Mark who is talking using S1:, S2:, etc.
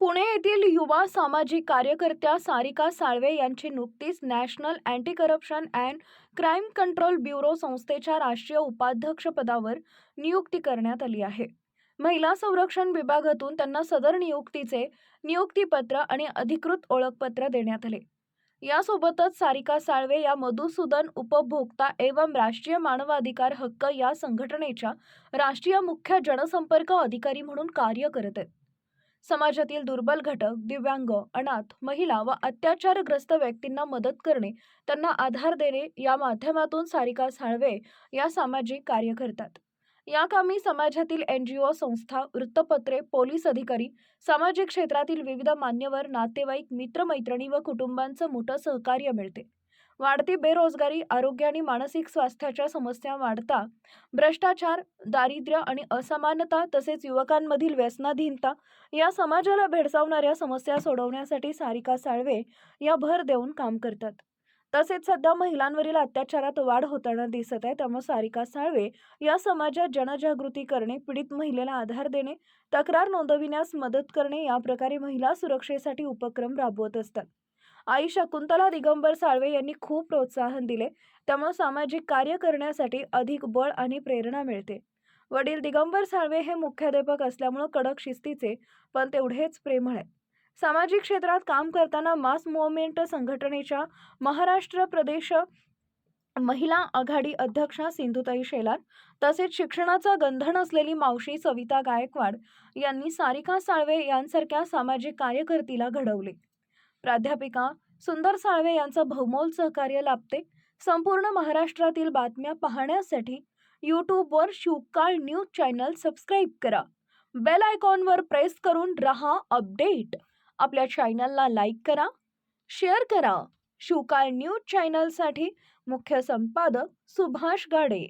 S1: पुणे येथील युवा सामाजिक कार्यकर्त्या सारिका साळवे यांची नुकतीच national anti corruption and crime control bureau संस्थेच्या राष्ट्रीय उपाध्यक्षपदावर नियुक्ती करण्यात आली आहे. महिला संरक्षण विभागातून त्यांना सदर नियुक्तीचे नियुक्तीपत्र आणि अधिकृत ओळखपत्र देण्यात आले. यासोबतच सारिका साळवे या मधुसूदन उपभोक्ता एवं राष्ट्रीय मानवाधिकार हक्क या संघटनेच्या राष्ट्रीय मुख्य जनसंपर्क अधिकारी म्हणून कार्य करत आहेत. समाजातील दुर्बल घटक दिव्यांग अनाथ महिला व अत्याचारग्रस्त व्यक्तींना मदत करणे त्यांना आधार देणे या माध्यमातून सारिका साळवे या सामाजिक कार्य करतात. या कामी समाजातील एन जी ओ संस्था वृत्तपत्रे पोलीस अधिकारी सामाजिक क्षेत्रातील विविध मान्यवर नातेवाईक मित्रमैत्रिणी व कुटुंबांचं मोठं सहकार्य मिळते. वाढती बेरोजगारी आरोग्य आणि मानसिक स्वास्थ्याच्या समस्या वाढता भ्रष्टाचार दारिद्र्य आणि असमानता तसेच युवकांमधील व्यसनाधीनता या समाजाला भेडसावणाऱ्या समस्या सोडवण्यासाठी सारिका साळवे या भर देऊन काम करतात. तसेच सध्या महिलांवरील अत्याचारात वाढ होताना दिसत आहे. त्यामुळे सारिका साळवे या समाजात जनजागृती करणे पीडित महिलेला आधार देणे तक्रार नोंदविण्यास मदत करणे या प्रकारे महिला सुरक्षेसाठी उपक्रम राबवत असतात. आई शकुंतला दिगंबर साळवे यांनी खूप प्रोत्साहन दिले. त्यामुळे सामाजिक कार्य करण्यासाठी अधिक बळ आणि प्रेरणा मिळते. वडील दिगंबर साळवे हे मुख्याध्यापक असल्यामुळे कडक शिस्तीचे पण तेवढेच प्रेमळ आहेत. सामाजिक क्षेत्रात काम करताना मास मुवमेंट संघटनेच्या महाराष्ट्र प्रदेश महिला आघाडी अध्यक्षा सिंधुताई शेलार तसेच शिक्षणाचा गंधण असलेली मावशी सविता गायकवाड यांनी सारिका साळवे यांसारख्या सामाजिक कार्यकर्तीला घडवले. प्राध्यापिका सुंदर साळवे यांचं बहुमोल सहकार्य लाभते. संपूर्ण महाराष्ट्रातील बातम्या पाहण्यासाठी यूट्यूबवर शिवकाळ न्यूज चॅनल सबस्क्राईब करा. बेल आयकॉनवर प्रेस करून रहा अपडेट. आपल्या चॅनलला लाईक करा शेअर करा. शिवकाळ न्यूज चॅनलसाठी मुख्य संपादक सुभाष गाडे.